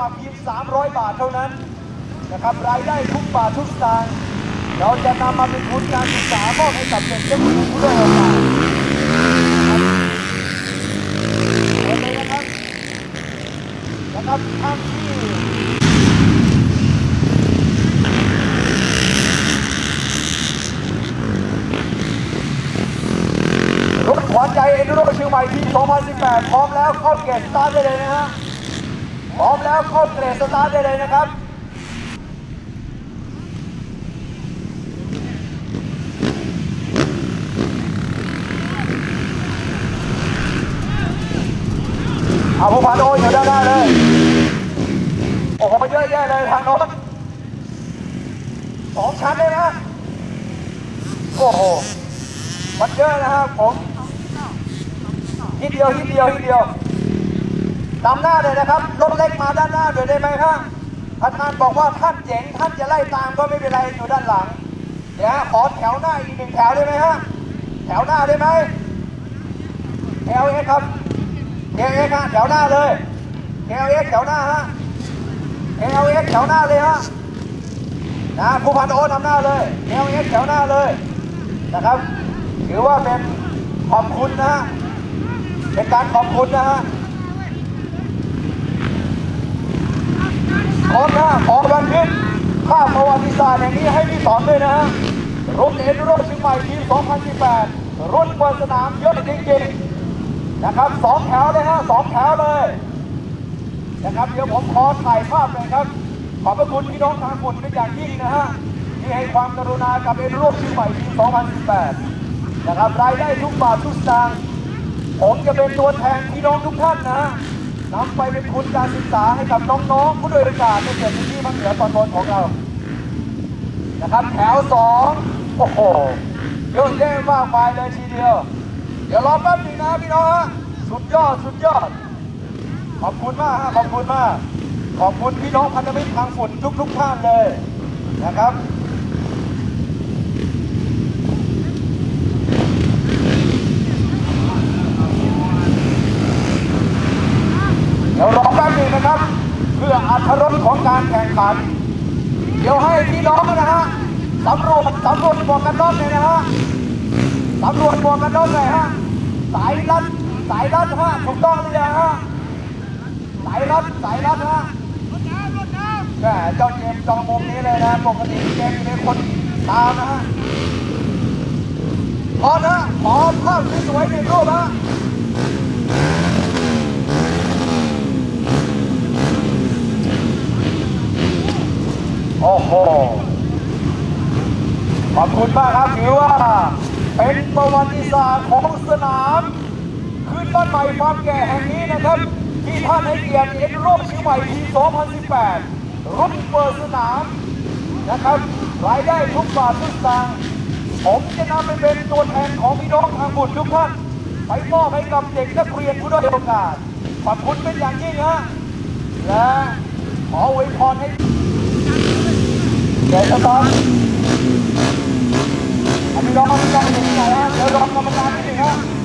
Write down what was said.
มัครเพียง300 บาทเท่านั้นนะครับรายได้ทุกบาททุกสตางค์เราจะนำมาเป็นทุนการศึกษามอบให้กับเด็กและผู้ผู้ด้อยโอกาสนนะครับนะครับท่านที่รถขวัญใจเอ็นดูโรเชียงใหม่ปี 2018 พร้อมแล้วเข้าเกรดสตาร์ทได้เลยนะฮะ ร้อมแล้วเข้าเกรดสตาร์ทได้เลยนะครับเอาผู้พันโอนอยู่ด้านหน้าเลย โอ้โหเยอะแยะเลยทางโน้นสองชั้นเลยนะ โอ้โห มันเยอะนะครับผมทีเดียวทีเดียวทีเดียว นำหน้าเลยนะครับ รถเล็กมาด้านหน้าเดี๋ยวได้ไหมครับท่านานบอกว่าท่านเจ๋งท่านจะไล่ตามก็ไม่เป็นไรอยู่ด้านหลัง เดี๋ยวขอแถวหน้าอีกหนึ่งแถวได้ไหมฮะแถวหน้าได้ไหมแถวเอครับแถวเอฮะแถวหน้าเลยแถวเอแถวหน้าฮะแถวเอแถวหน้าเลยฮะนะผู้พันโอนำหน้าเลยแถวเอแถวหน้าเลยนะครับ ถือว่าเป็นขอบคุณนะฮะเป็นการขอบคุณนะฮะ ขอหน้าขอบันทึกภาพประวัติศาสตร์แห่งนี้ให้พี่สอนด้วยนะฮะรุ่นเอ็นโรเชียงใหม่ทีม2018 รุ่นเปิดสนามเยอะจริงๆนะครับสองแถวเลยฮะสองแถวเลยนะครับเดี๋ยวผมขอถ่ายภาพหน่อยครับ ขอบพระคุณพี่น้องทางคนเป็นอย่างยิ่งนะฮะที่ให้ความกรุณากับเอ็นโรเชียงใหม่ปี2018 นะครับรายได้ทุกบาททุกสตางค์ผมจะเป็นตัวแทนพี่น้องทุกท่านนะฮะ นำไปเป็นทุนการศึกษาให้กับน้องๆผู้โดยโอกาสในเขตพื้นที่ภาคเหนือตอนบนของเรา นะครับแถวสองโอ้โหเยอะแยะมากมายเลยทีเดียว เดี๋ยวรอแป๊บหนึงนะพี่น้องฮะสุดยอดสุดยอด ขอบคุณมากฮะขอบคุณมาก ขอบคุณพี่น้องพันธมิตรทางฝุ่นทุกทุกๆท่านเลยนะครับ เดี๋ยวรอแป๊บห นะครับ เพื่ออัธรสของการแข่งขัน เดี๋ยวให้พี่น้องนะฮะสำรวจสำรวจหมวกกันน็อกเลยนะฮะสำรวจหมวกกันน็อกเลยฮะสายรัดสายรัดฮะถูกต้องหรือยังฮะสายรัดสายรัดนะแหมเจ้าเจมจองมุมนี้เลยนะปกติเจมเป็นคนตามนะฮะพอนะขอภาพสวยๆหนึ่งรูปนะ โอ้โห ขอบคุณมากครับถือว่า เป็นประวัติศาสตร์ของสนามขึ้นบ้านใหม่ฟาร์มแก่แห่งนี้นะครับ ที่ท่านให้เกียรติเอ็นโรคชียงใหม่ปี 2018 รุ่นเปิดสนามนะครับ รายได้ทุกบาททุกสตางค์ผมจะนำไปเป็นตัวแทนของพี่น้องทางบุตรทุกท่านไปมอบให้กับเด็กนักเรียนผู้ด้อยโอกาสขอบคุณเป็นอย่างยิ่งฮะและขออวยพรให้ แก่สตาร์อันนี้น้องกรรมก